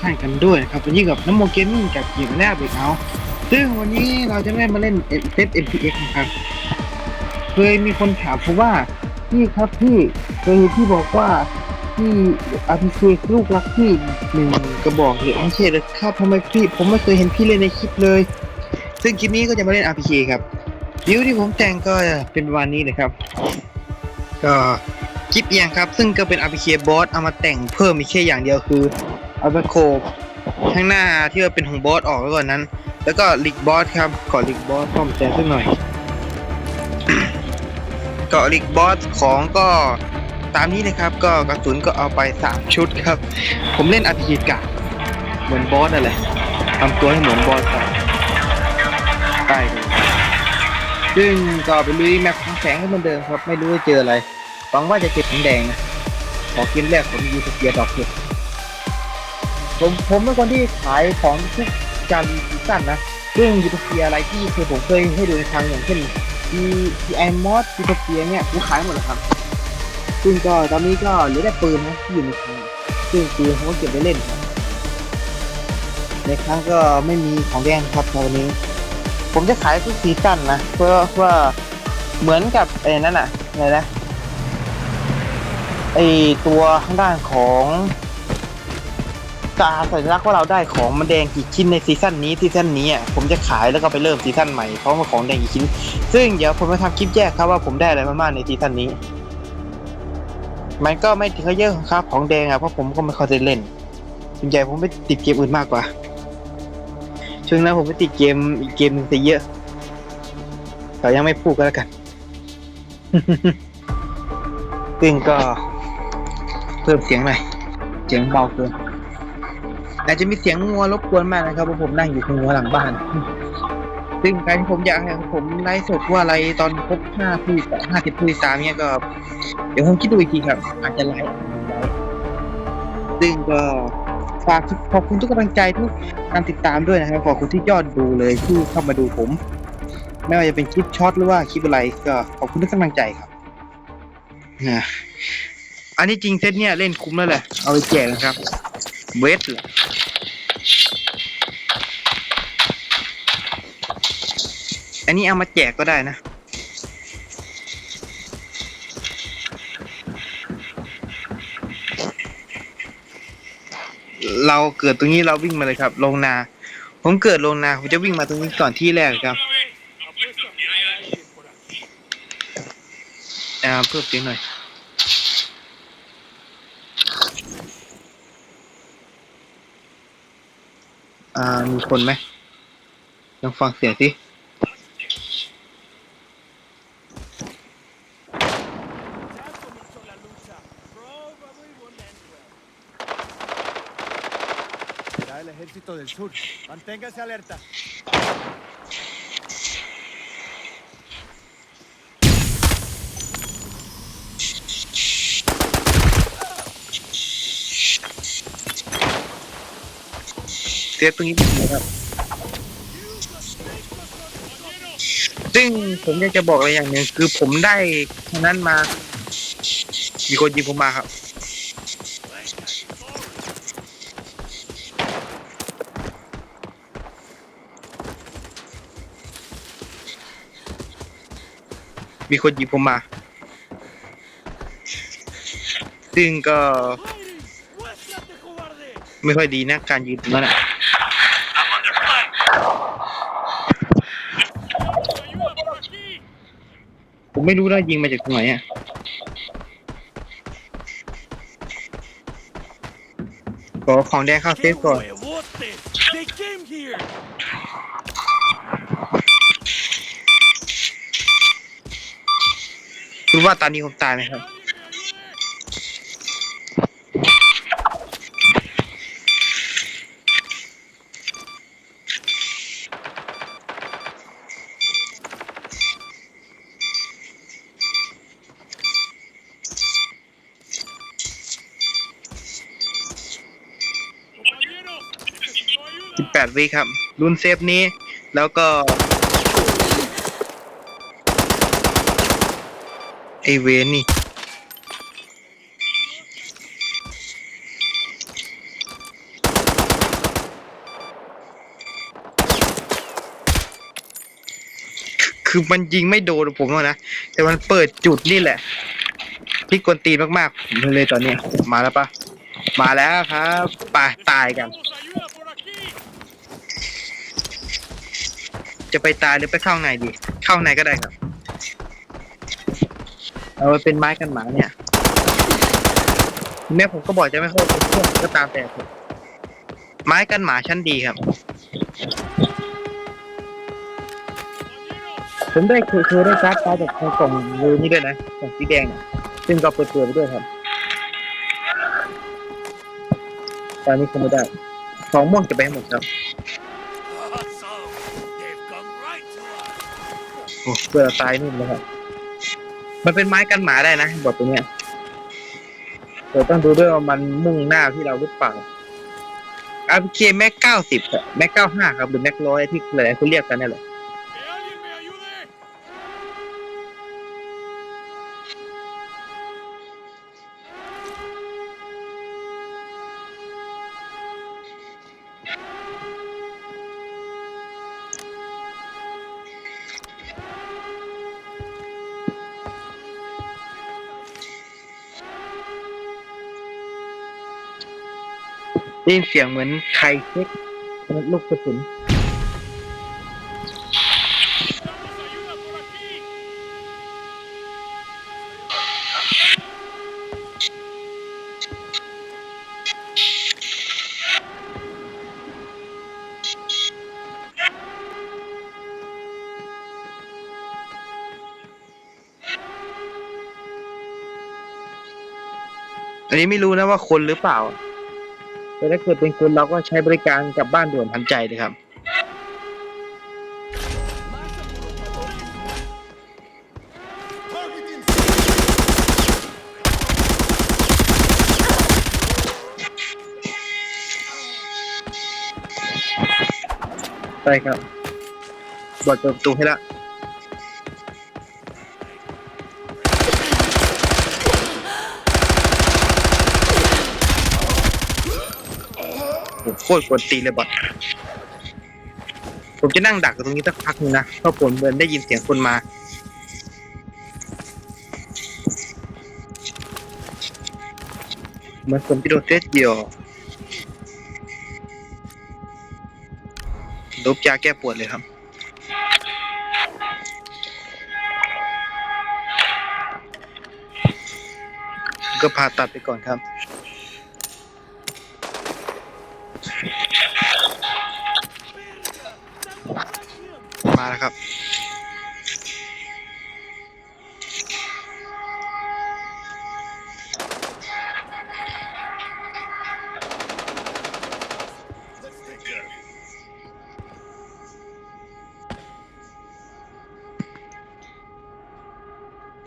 ท่านกันด้วยนะครับวันนี้กับน้ำโมเกมมิ่งกับเกียร์แรกเบรกเอาซึ่งวันนี้เราจะไม่ได้มาเล่นเซต MPX นะครับ เคยมีคนถามผมว่าพี่ครับพี่เคยพี่บอกว่าพี่อาพีเคลูกรักพี่หนึ่งกระบอกเลยไม่ใช่เลยครับทำไมพี่ผมไม่เคยเห็นพี่เล่นในคลิปเลย ซึ่งคลิปนี้ก็จะมาเล่น RPK ครับบิวที่ผมแต่งก็เป็นประมาณนี้เลยครับ ก็คลิปเอียงครับ ซึ่งก็เป็น RPK บอสเอามาแต่งเพิ่มมีแค่อย่างเดียวคือ เอาไปโคบข้างหน้าที่ว่าเป็นของบอสออกไว้ก่อนนั้น แล้วก็ลิกบอสครับก่อลิกบอสซ่อมแซมสักหน่อยเกาะลิกบอสของก็ตามนี้เลยครับ ก็กระสุนก็เอาไป 3 ชุดครับ ผมเล่น RPG กะเหมือนบอสนั่นแหละทำตัวให้เหมือนบอสครับใต้เลยซึ่งก็ไปลุยแมปของแสงให้มือนเดิมครับ ไม่รู้ว่าเจออะไรหวังว่าจะเจอของแดงนะขอเกมแรกผมยูทูเปียดอกเห็ด ผมผมเป็นคนที่ขายของทุกการซีซั่นนะเรื่องยูทูเปียอะไรที่คือผมเคยให้ดูในทางอย่างเช่นมีมีไอมอสมีโทเปียเนี่ยกูขายหมดแล้วครับ ซึ่งก็ตอนนี้ก็เหลือแต่ปืนนะที่อยู่ในคลังซึ่งปืนผมก็เก็บไว้เล่นครับในครั้งก็ไม่มีของแดงครับตอนนี้ ผมจะขายทุกซีซั่นนะเพื่อว่าเหมือนกับไอ้นั่นอะอะไรนะไอตัวข้างด้านของ ตาสัญลักษณ์ว่าเราได้ของมันแดงกี่ชิ้นในซีซั่นนี้ซีซั่นนี้อะผมจะขายแล้วก็ไปเริ่มซีซั่นใหม่เพราะว่าของแดงกี่ชิ้น ซึ่งเดี๋ยวผมจะทำคลิปแยกครับว่าผมได้อะไรมาบ้างในซีซั่นนี้ มันก็ไม่ถึงเยอะครับของแดงอะเพราะผมก็ไม่ค่อยเล่นส่วนใหญ่ผมไปติดเกมอื่นมากกว่าช่วงนั้นผมไปติดเกมอีกเกมหนึงซะเยอะแต่ยังไม่พูดก็แล้วกัน ซึ่งก็เพิ่มเสียงหน่อยเสียงเบาเกิน อาจจะมีเสียงงัวรบกวนมากนะครับเพราะผมนั่งอยู่ข้างหัวหลังบ้าน ซึ่งการที่ผมอยากให้ผมไลฟ์สดว่าอะไรตอนครบห้าผู้ห้าสิบผู้สามเนี่ยก็ เดี๋ยวผมคิดดูอีกทีครับ อาจจะไลฟ์ซึ่งก็ฝากทุกขอบคุณทุกกำลังใจทุกการติดตามด้วยนะครับขอบคุณที่ยอดดูเลยที่เข้ามาดูผม ไม่ว่าจะเป็นคลิปช็อตหรือว่าคลิปอะไร ก็ขอบคุณทุกกำลังใจครับนะอันนี้จริงเซตเนี่ยเล่นคุ้มแล้วแหละเอาไปแจกนะครับ เวทเหรออันนี้เอามาแจกก็ได้นะเราเกิดตรงนี้เราวิ่งมาเลยครับ ลงนา ผมเกิดลงนา ผมจะวิ่งมาตรงนี้ก่อนที่แรกครับ อ่าเพิ่มเสียงหน่อย มีคนไหมลองฟังเสียงสิ ฟตรงนี้นะครับซึ่งผมอยากจะบอกอะไรอย่างหนึ่งคือผมได้ทานั้นมา มีคนยิงผมมาครับ มีคนยิงผมมา ซึ่งก็ ไม่ค่อยดีนะการยืนตรงนั้นอะ ¡Ayuda por aquí! ผม ไม่รู้นะยิงมาจากตรงไหนอะขอของแดงเข้าเซฟก่อน They came here! คุณว่าตอนนี้ผมตายไหมครับ วิครับรุ่นเซฟนี้ แล้วก็ไอเวนนี่คือมันยิงไม่โดนผมแล้นะ แต่มันเปิดจุดนี่แหละพี่กวนตีนมากๆผมเลยตอนนี้มาแล้วปะมาแล้วครับไปตายกัน จะไปตายหรือไปเข้าในดี เข้าในก็ได้ครับ เอาไปเป็นไม้กันหมาเนี่ยแม้ผมก็บอกจะไม่เข้าไปเพื่องก็ตามแต่เถอะไม้กันหมาชั้นดีครับ ผมได้คือคือได้การ์ดกาจากในกล่องรูนี่ด้วยนะกล่องสีแดงเนี่ยซึ่งก็เปิดเผยไปด้วยครับตอนนี้คงไม่ได้สองม่วงจะไปให้หมดครับ โอ้เพื่อาตายนี่นเลยครับ มันเป็นไม้กันหมาได้นะบอตัวเนี้ยแต่ต้องดูด้วยว่ามันมุ่งหน้าที่เราหรือเปล่าอาร์เคแม็กเก้าสิบแม็กเก้าห้าครับหรือแม็กร้อยที่หลายๆคนเรียกกันนี่แหละ ยินเสียงเหมือนใครเช็คลูกกระสุน Necesitamos ayuda por aquí. อันนี้ไม่รู้นะว่าคนหรือเปล่า แต่ถ้าเกิดเป็นคนเราก็ใช้บริการกลับบ้านด่วนทันใจเลยครับ ใช่ครับบอดเปิดประตูให้ละ ตรกวนตีนเลยบอดผมจะนั่งดักอยู่ตรงนี้สักพักนึงนะเพราะผมเดินได้ยินเสียงคนมาเหมือนผมที่โดนเซตเดียวลบยาแก้ปวดเลยครับก็ผ่าตัดไปก่อนครับ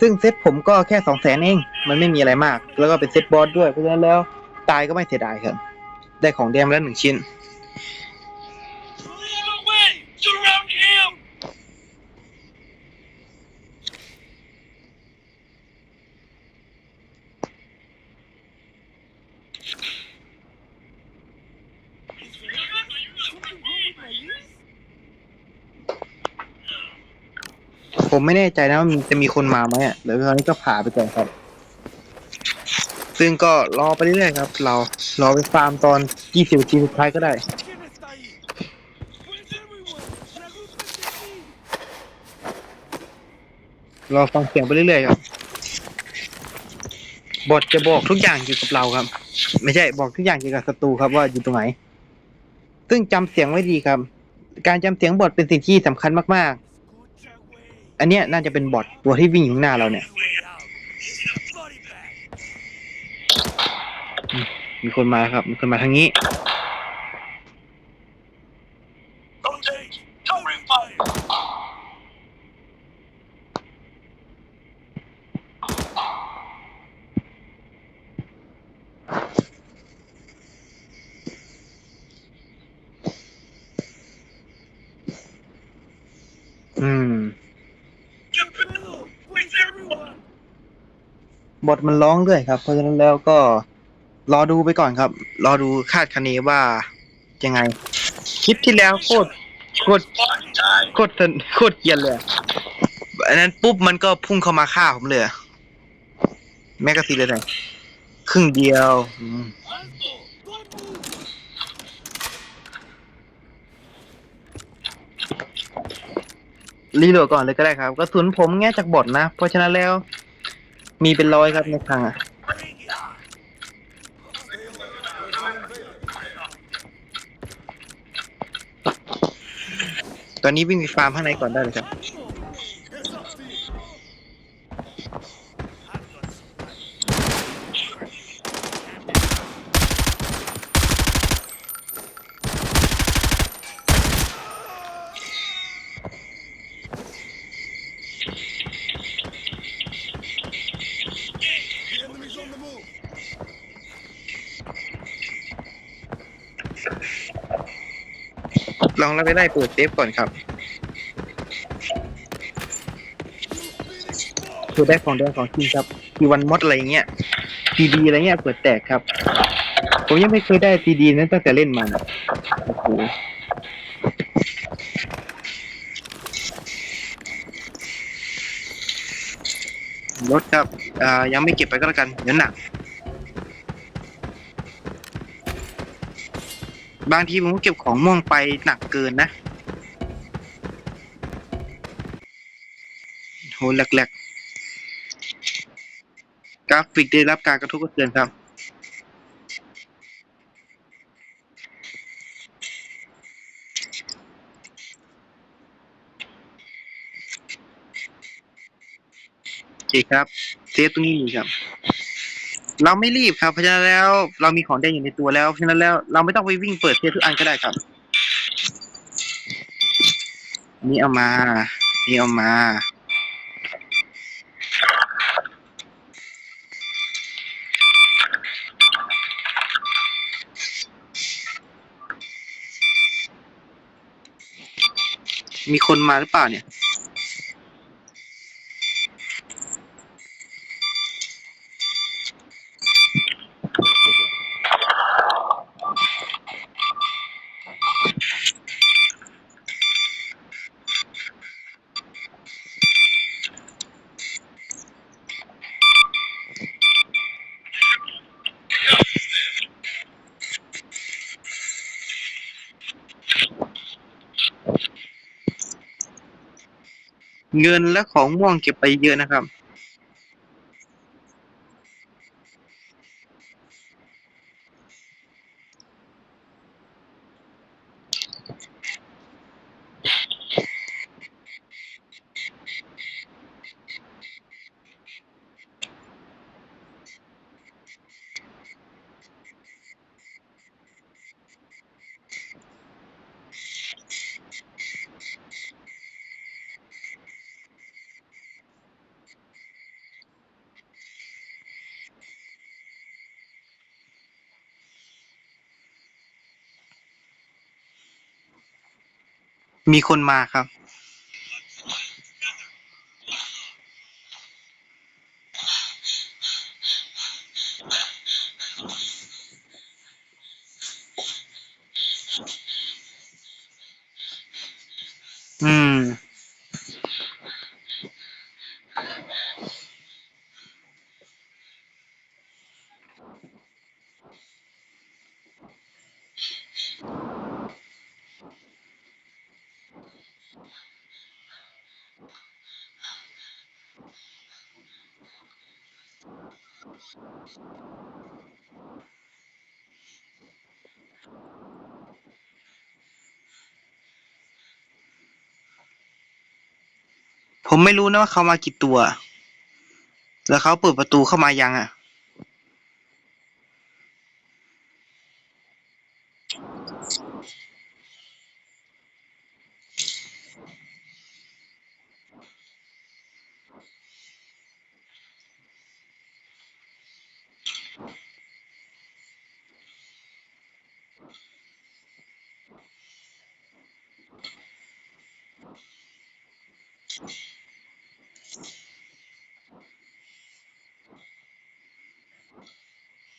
ซึ่งเซ็ตผมก็แค่สองแสนเอง มันไม่มีอะไรมาก แล้วก็เป็นเซ็ตบอสด้วย เพราะฉะนั้นแล้วตายก็ไม่เสียดายครับ ได้ของแดมแล้วหนึ่งชิ้น ไม่แน่ใจนะว่ามีจะมีคนมาไหมอะเดี๋ยวตอนนี้ก็ผ่าไปก่อนครับ ซึ่งก็รอไปเรื่อยๆครับ เรารอไปฟาร์มตอน20นาทีสุดท้ายก็ได้ รอฟังเสียงไปเรื่อยๆครับบอทจะบอกทุกอย่างเกี่ยวกับเราครับ ไม่ใช่บอกทุกอย่างเกี่ยวกับศัตรูครับว่าอยู่ตรงไหน ซึ่งจำเสียงไว้ดีครับ การจำเสียงบอทเป็นสิ่งที่สำคัญมากๆ อันเนี้ยน่าจะเป็นบอทตัวที่วิ่งอยู่ข้างหน้าเราเนี่ย มีคนมาครับ มีคนมาทางนี้ อืม บทมันร้องด้วยครับ เพราะฉะนั้นแล้วก็รอดูไปก่อนครับ รอดูคาดคะเนว่ายังไง คลิปที่แล้วโคตรโคตรโคตรโคตรเกรียนเลยอันนั้นปุ๊บมันก็พุ่งเข้ามาฆ่าผมเลยแมกกาซีนเลยหนครึ่งเดียวรีโหลดก่อนเลยก็ได้ครับกระสุนผมแง่จากบทนะ เพราะฉะนั้นแล้ว มีเป็นร้อยครับในคลังอะตอนนี้วิ่งไปฟาร์มข้างในก่อนได้เลยครับ องเราไปไล่เปิดเซฟก่อนครับคือได้ของแดงของจริงครับทีวันมดอะไรเงี้ยทีดีอะไรเงี้ยเปิดแตกครับ ผมยังไม่เคยได้ทีดีนั้นตั้งแต่เล่นมานโอ้โหรถครับ อ่า ยังไม่เก็บไปก็แล้วกัน เดี๋ยวหนัก บางทีผมก็เก็บของม่วงไปหนักเกินนะโหแหลกๆกราฟิกได้รับการกระทบกระเทือนครับโอเคครับเซฟตรงนี้อยู่ครับ เราไม่รีบครับ เพราะฉะนั้นแล้วเรามีของแดงอยู่ในตัวแล้ว เพราะฉะนั้นแล้วเราไม่ต้องไปวิ่งเปิดเซฟทุกอันก็ได้ครับนี่เอามานี่เอามามีคนมาหรือเปล่าเนี่ย เงินและของม่วงเก็บไปเยอะนะครับ มีคนมาครับ อืม ผมไม่รู้นะว่าเขามากี่ตัว แล้วเขาเปิดประตูเข้ามายังอะ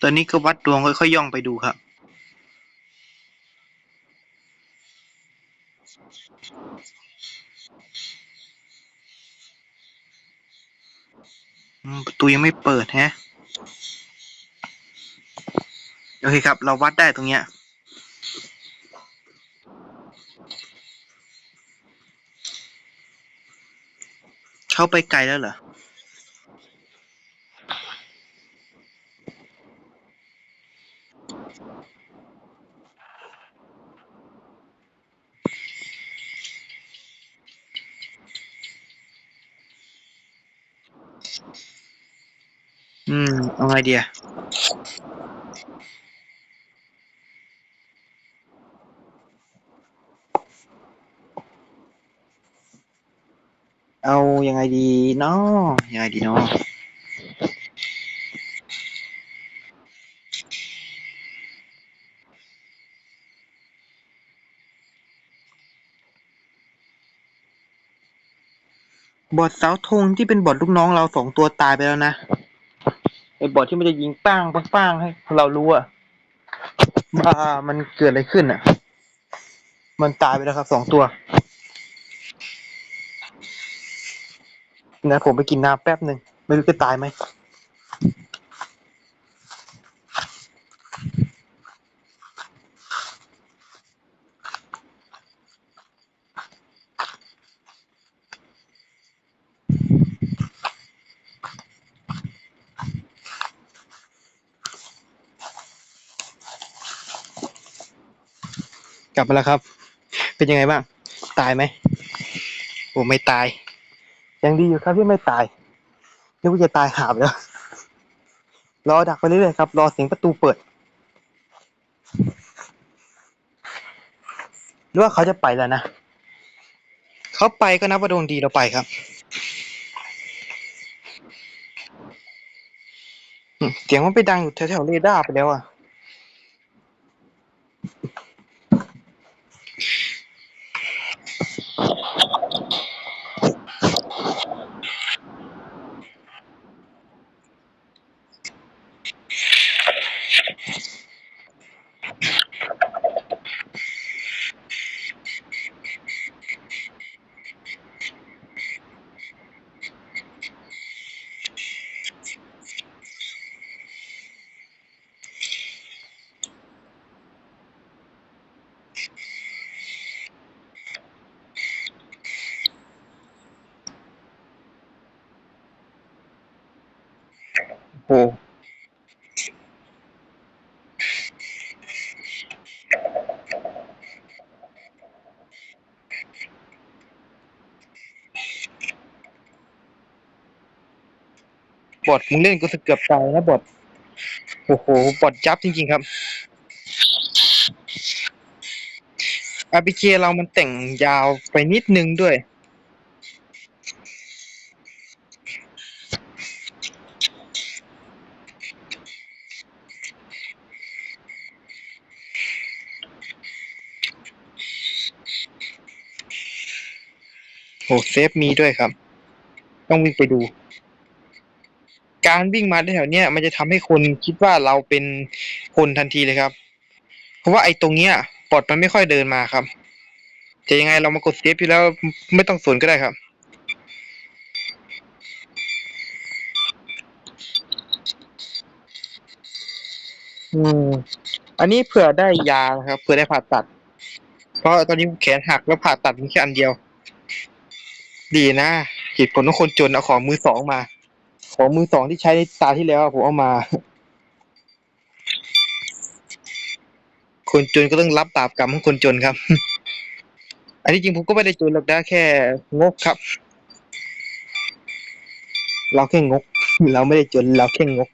ตอนนี้ก็วัดดวงค่อยๆย่องไปดูครับ ประตูยังไม่เปิดฮะ โอเคครับ เราวัดได้ตรงเนี้ย เข้าไปไกลแล้วเหรอ อืมเอาไงดีอะเอายังไงดีเนาะยังไงดีเนาะบอดเสาธงที่เป็นบอดลูกน้องเราสองตัวตายไปแล้วนะ ไอ้บอดที่มันจะยิงป้างป้างป้างให้เรารู้อะว่ามันเกิดอะไรขึ้นอะมันตายไปแล้วครับสองตัวนะผมไปกินน้ำแป๊บหนึ่งไม่รู้จะตายไหม กลับมาแล้วครับ เป็นยังไงบ้าง ตายไหมผมไม่ตาย ยังดีอยู่ครับที่ไม่ตายนึกว่าจะตายหาบแล้ว รอดักไปเรื่อยๆครับ รอเสียงประตูเปิด หรือว่าเขาจะไปแล้วนะ เขาไปก็นับว่าดวงดีเราไปครับ เสียงมันไปดังอยู่แถวๆเรดาร์ไปแล้วอะ โอ้ บอดมึงเล่นกูสะเกือบตายนะบอดโอ้โหบอดยับจริงๆครับอาบีเคเรามันแต่งยาวไปนิดนึงด้วย โอ้เซฟมีด้วยครับ ต้องวิ่งไปดู การวิ่งมาแถวเนี้ยมันจะทำให้คนคิดว่าเราเป็นคนทันทีเลยครับ เพราะว่าไอ้ตรงเนี้ยปอดมันไม่ค่อยเดินมาครับจะยังไงเรามากดเซฟอยู่แล้วไม่ต้องสนก็ได้ครับอืมอันนี้เผื่อได้ยานะครับเผื่อได้ผ่าตัด เพราะตอนนี้แขนหักแล้วผ่าตัดมีแค่อันเดียว ดีนะเหตุผลของคนจนเอาของมือสองมา ของมือสองที่ใช้ในตาที่แล้วผมเอามา คนจนก็ต้องรับบาปกรรมของคนจนครับ อันนี้จริงผมก็ไม่ได้จนหรอกนะแค่งกครับ เราแค่งก เราไม่ได้จนเราแค่งก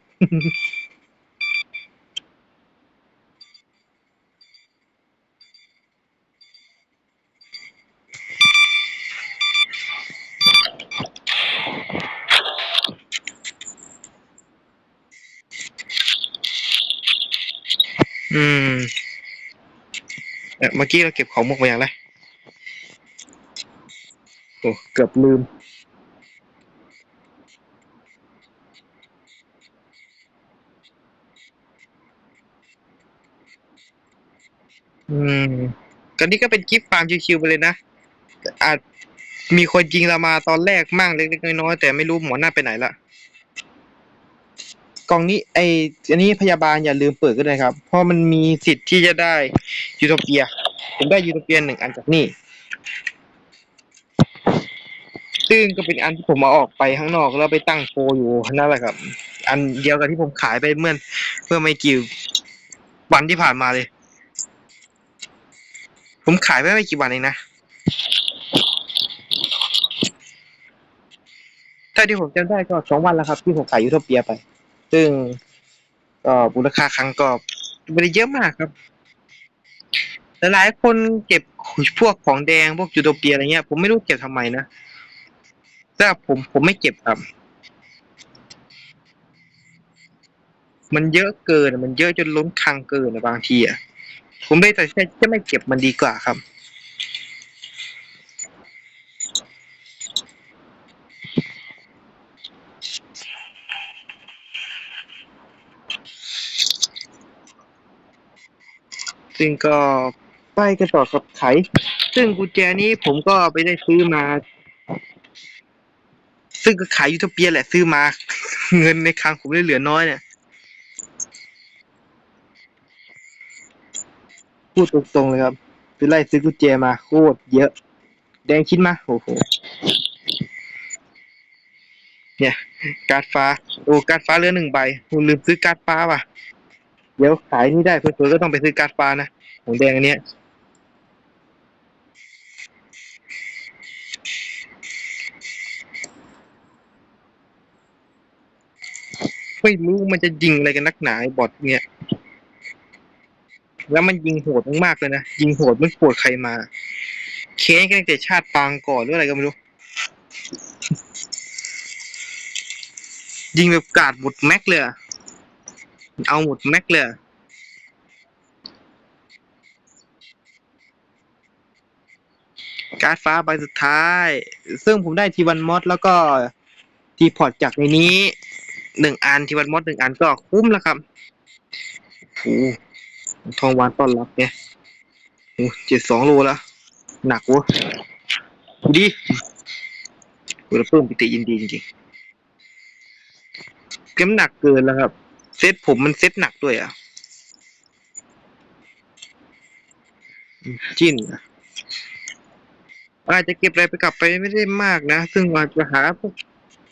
อืมเอ่อเมื่อกี้เราเก็บของมุกมาอย่างไรโอ้เกือบลืม อืมก็นี่ก็เป็นคลิปฟาร์มชิวๆไปเลยนะ อาจมีคนยิงเรามาตอนแรกมั่งเล็กๆน้อยๆแต่ไม่รู้หมอหน้าไปไหนละ กล่องนี้ไออันนี้พยาบาลอย่าลืมเปิดก็ได้ครับ เพราะมันมีสิทธิ์ที่จะได้ยูโทเปีย ผมได้ยูโทเปียหนึ่งอันจากนี่ซึ่งก็เป็นอันที่ผมเอาออกไปข้างนอกแล้วไปตั้งโชว์อยู่นั่นแหละครับ อันเดียวกับที่ผมขายไปเมื่อเมื่อไม่กี่วันที่ผ่านมาเลย ผมขายไปไม่กี่วันเองนะถ้าที่ผมจำได้ก็สองวันแล้วครับ ที่ผมขายยูโทเปียไป ซึ่งก็มูลค่าครั้งก็ไม่ได้เยอะมากครับแต่หลายคนเก็บพวกของแดงพวกยูโทเปียอะไรเงี้ย ผมไม่รู้เก็บทำไมนะแต่ผมผมไม่เก็บครับ มันเยอะเกินมันเยอะจนล้นคังเกินอะบางทีอะผมเลยแต่จะไม่เก็บมันดีกว่าครับ ซึ่งก็ไปกันต่อกับไข ซึ่งกุญแจนี้ผมก็ไปได้ซื้อมา ซึ่งก็ขายยูโทเปียแหละซื้อมา เงินในคลังผมเลยเหลือน้อยเนี่ย พูดตรงๆเลยครับไปไล่ซื้อกุญแจมาโคตรเยอะ แดงชิ้นมา โอ้โห เนี่ย การ์ดฟ้า โอ้การ์ดฟ้าเหลือหนึ่งใบผมลืมซื้อการ์ดฟ้าว่ะ เดี๋ยวขายนี่ได้เพื่อนๆก็ต้องไปซื้อการ์ดฟานะของแดงอันเนี้ยไม่รู้มันจะยิงอะไรกันนักหนาไอ้บอทเนี่ย แล้วมันยิงโหดมากๆเลยนะ ยิงโหดไม่ปวดใครมา เค้นกันแต่ชาติปางก่อนหรืออะไรก็ไม่รู้ ยิงแบบกาดหมดแม็กเลยอะ เอาหมดแม็กเลย การ์ดฟ้าใบสุดท้าย ซึ่งผมได้ทีวันมอดแล้วก็ทีพอร์ตจากในนี้หนึ่งอันทีวันมอดหนึ่งอันก็คุ้มแล้วครับโอ้โหทองวานต้อนรับเนี่ยโอ้เจ็ดสองโลแล้ว หนักวะดีกูจะเพิ่มปิติยินดีจริงๆเก็มหนักเกินแล้วครับ ตผมมันเซตหนักด้วยอะจิ้นอะอาจจะเก็บอะไรไปกลับไปไม่ได้มากนะ ซึ่งอาจจะหาพวก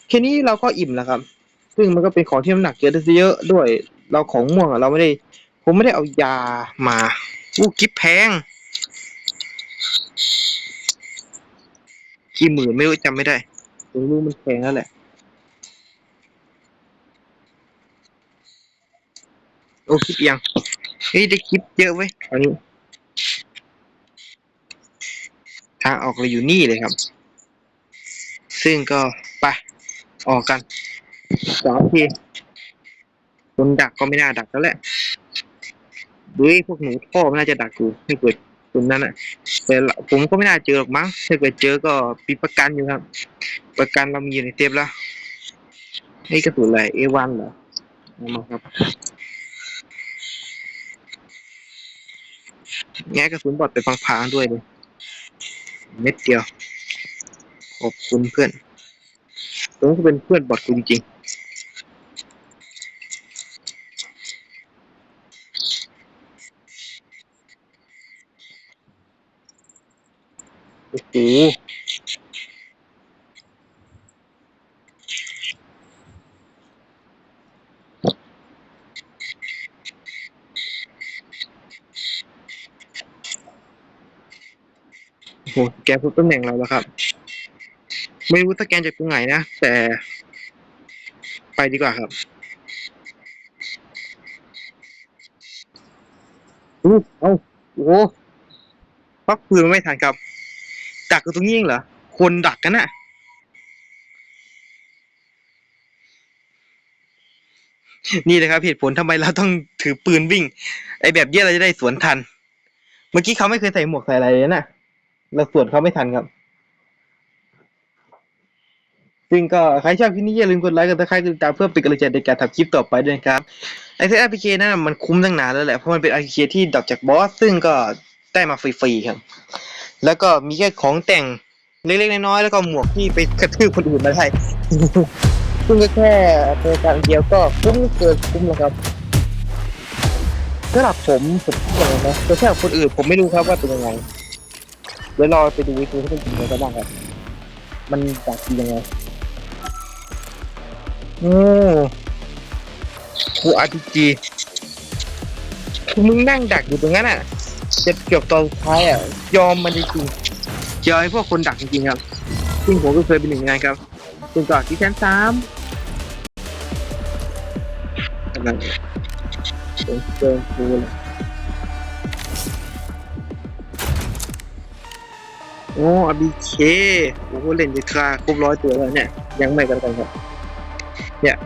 แค่นี้เราก็อิ่มแล้วครับ ซึ่งมันก็เป็นของที่น้ำหนักเยอะเยอะด้วย เราของม่วงอะเราไม่ได้ ผมไม่ได้เอายามาอู้กิฟแพง กี่หมื่นไม่รู้จำไม่ได้ผมรู้มันแพงแล้วแหละ โอ้คลิปยังเฮ้ยได้คลิปเยอะเว้ยตอนนี้ ทางออกเราอยู่นี่เลยครับ ซึ่งก็ไปออกกันสองทีคนดักก็ไม่น่าดักแล้วแหละเฮ้ยพวกหนูพ่อไม่น่าจะดักกูไม่เกิดตรงนั้นอะ แต่ผมก็ไม่น่าเจอหรอกมั้งถ้าเกิดเจอก็ปีประกันอยู่ครับ ประกันเรามีอยู่ในเทปแล้วนี่กระสุนอะไรเอวันเหรอเอามาครับ แง่กระสุนบอดไปพังๆด้วยเลยเม็ดเดียว ขอบคุณเพื่อนตรงก็เป็นเพื่อนบอดกูจริงโอ้โห โอ้โหแกพูดตำแหน่งเราแล้วครับ ไม่รู้สแกนจากตรงไหนนะ แต่ ไปดีกว่าครับอู้เอาโอ้โหพักปืนมาไม่ทันครับ ดักกันตรงนี้เองเหรอ คนดักกันน่ะ นี่นะครับเหตุผลทำไมเราต้องถือปืนวิ่ง ไอแบบเนี้ยเราจะได้สวนทัน เมื่อกี้เขาไม่เคยใส่หมวกใส่อะไรเลยน่ะ เราสวนเขาไม่ทันครับ ซึ่งก็ใครชอบคลิปนี้อย่าลืมกดไลค์กดติดตามกดติดตามเพื่อเป็นกำลังใจในการทำคลิปต่อไปด้วยครับไอเซตแอพลิเคนั้นนะมันคุ้มตั้งนานแล้วแหละ เพราะมันเป็นแอพลิเคที่ดรอปจากบอส ซึ่งก็ได้มาฟรีๆครับ แล้วก็มีแค่ของแต่งเล็กๆน้อยๆแล้วก็หมวกที่ไปกระทืบคนอื่นมาได้ซึ่งก็แค่ตัวการเดียวก็คุ้มเกินคุ้มแล้วครับสำหรับผมผมคิดอย่างนะแต่ถ้าคนอื่นผมไม่รู้ครับว่าเป็นยังไง เดี๋ยวรอไปดูวิธีที่เป็นจริงกันบ้างครับ มันจากจริงยังไงโอ้ครูอาร์พีจีคือมึงนั่งดักอยู่ตรงนั้นอะจะเกือบตอนสุดท้ายอะ ยอมมันจริงๆยอมให้พวกคนดักจริงๆครับ ซึ่งผมก็เคยเป็นหนึ่งในนั้นครับจนก่อนที่ชั้นสามกำลังเดินเดินดูเลย โอ้อบีเคโอ้เล่นดีคาครบร้อยตัวแล้วเนี่ย ยังไม่กันกันครับ เนี่ย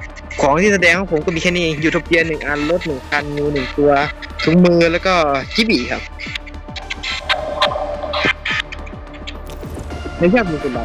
ของที่แสดงของผมก็มีแค่นี้ยูทเปียหนึ่งอันรถหนึ่งคันงูหนึ่งตัวถุงมือแล้วก็จิบีครับไม่ใช่มีเป็นไร